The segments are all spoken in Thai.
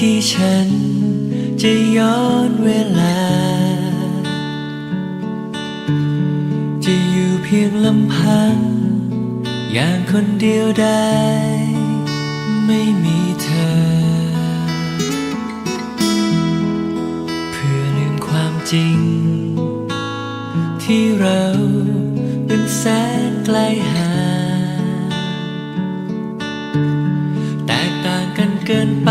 ที่ฉันจะย้อนเวลา จะอยู่เพียงลำพัง อย่างคนเดียวได้ ไม่มีเธอ เพื่อลืมความจริง ที่เราเป็นแสนไกลห่างแตกต่างกันเกินไป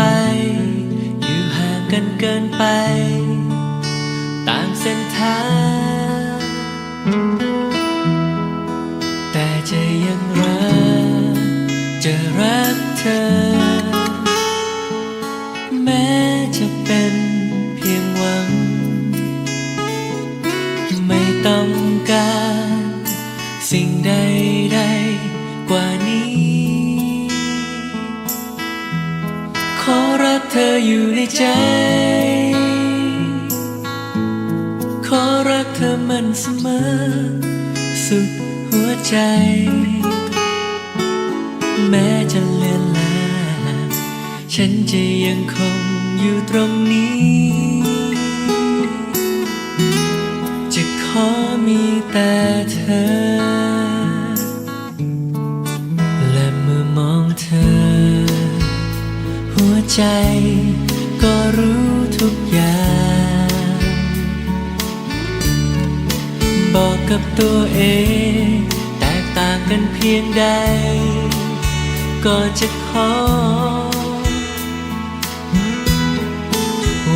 เกินไป ต่างเส้นทาง แต่จะยังรัก จะรักเธอ แม้จะเป็นเพียงหวัง ไม่ต้องการ สิ่งใดๆกว่านี้ กเธออยู่ในใจ ขอรักเธอมันเสมอ สุดหัวใจ แม้จะเลือนลา ฉันจะยังคงอยู่ตรงนี้ จะขอมีแต่เธอ ใจ ก็รู้ทุกอย่าง บอกกับตัวเอง แตกต่างกันเพียงใด ก็จะขอ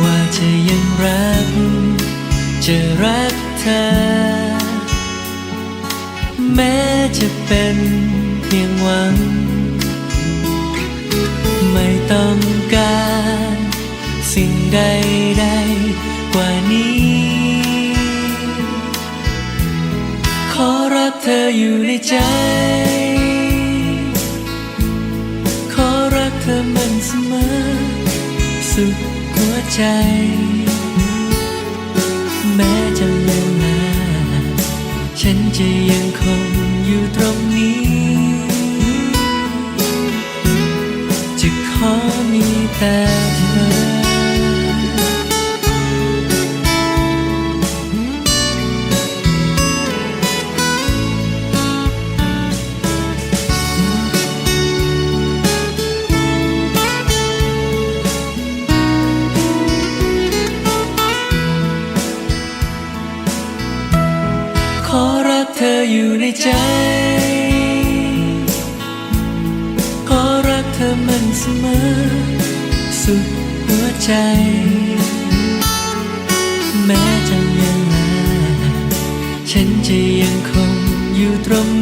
ว่าจะยังรัก จะรักเธอ แม้จะเป็นเพียงหวัง ต้องการ สิ่งใดๆกว่านี้ ขอรักเธออยู่ในใจ ขอรักเธอมันเสมอ สุดหัวใจ แม้จะเลือนลาฉันจะ เธออยู่ในใจ ขอรักเธอมันเสมอ สุดหัวใจ แม้จะยังนานฉันจะยังคงอยู่ตรง